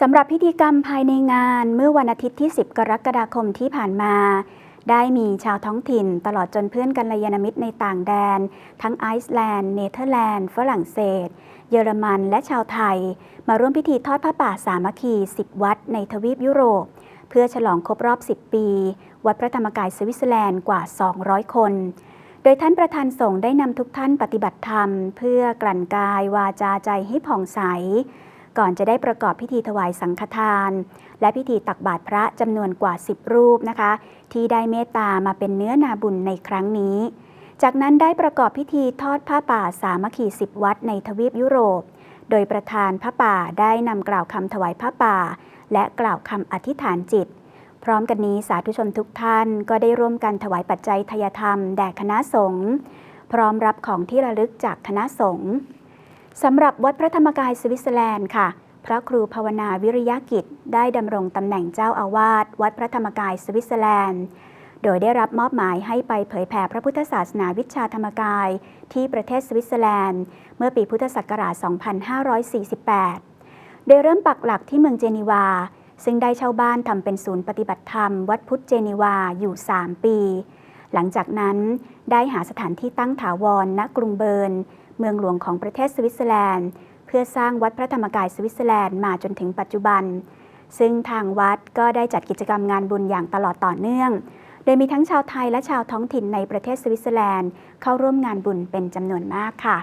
สำหรับพิธีกรรมภายในงานเมื่อวันอาทิตย์ที่ 10 กรกฎาคมที่ผ่านมา ได้มีชาวท้องถิ่น ตลอดจนเพื่อนกัลยาณมิตรในต่างแดน ทั้งไอซ์แลนด์ เนเธอร์แลนด์ ฝรั่งเศส เยอรมันและชาวไทย มาร่วมพิธีทอดผ้าป่าสามัคคี 10 วัดในทวีปยุโรป เพื่อฉลองครบรอบ 10 ปี วัดพระธรรมกายสวิตเซอร์แลนด์กว่า 200 คน โดยท่านประธานสงฆ์ได้นำทุกท่านปฏิบัติธรรม เพื่อกลั่นกายวาจาใจให้ผ่องใส ก่อนจะได้ประกอบพิธีถวายสังฆทาน และพิธีตักบาตรพระจำนวนกว่า 10 รูปนะคะ ที่ได้เมตตามาเป็นเนื้อนาบุญในครั้งนี้ จากนั้นได้ประกอบพิธีทอดผ้าป่าสามัคคีสิบวัดในทวีปยุโรป โดยประธานผ้าป่าได้นำกล่าวคำถวายผ้าป่า และกล่าวคำอธิษฐานจิต พร้อมกันนี้สาธุชนทุกท่านก็ได้ร่วมกันถวายปัจจัยทายธรรมแด่คณะสงฆ์พร้อมรับของที่ระลึกจากคณะสงฆ์ สำหรับวัดพระธรรมกายสวิตเซอร์แลนด์ค่ะ พระครูภาวนาวิริยกิจ ได้ดำรงตำแหน่งเจ้าอาวาสวัดพระธรรมกายสวิตเซอร์แลนด์ โดยได้รับมอบหมายให้ไปเผยแผ่พระพุทธศาสนาวิชาธรรมกาย ที่ประเทศสวิตเซอร์แลนด์ เมื่อปีพุทธศักราช 2548 โดยเริ่มปักหลักที่เมืองเจนีวา ซึ่งได้เช่าบ้านทำเป็นศูนย์ปฏิบัติธรรม วัดพุทธเจนีวาอยู่ 3 ปี หลังจากนั้นได้หาสถานที่ตั้งถาวรณกรุงเบิร์น เมืองหลวงของประเทศสวิตเซอร์แลนด์ เพื่อสร้างวัดพระธรรมกายสวิตเซอร์แลนด์มาจนถึงปัจจุบัน ซึ่งทางวัดก็ได้จัดกิจกรรมงานบุญอย่างตลอดต่อเนื่อง โดยมีทั้งชาวไทยและชาวท้องถิ่นในประเทศสวิตเซอร์แลนด์ เข้าร่วมงานบุญเป็นจำนวนมากค่ะ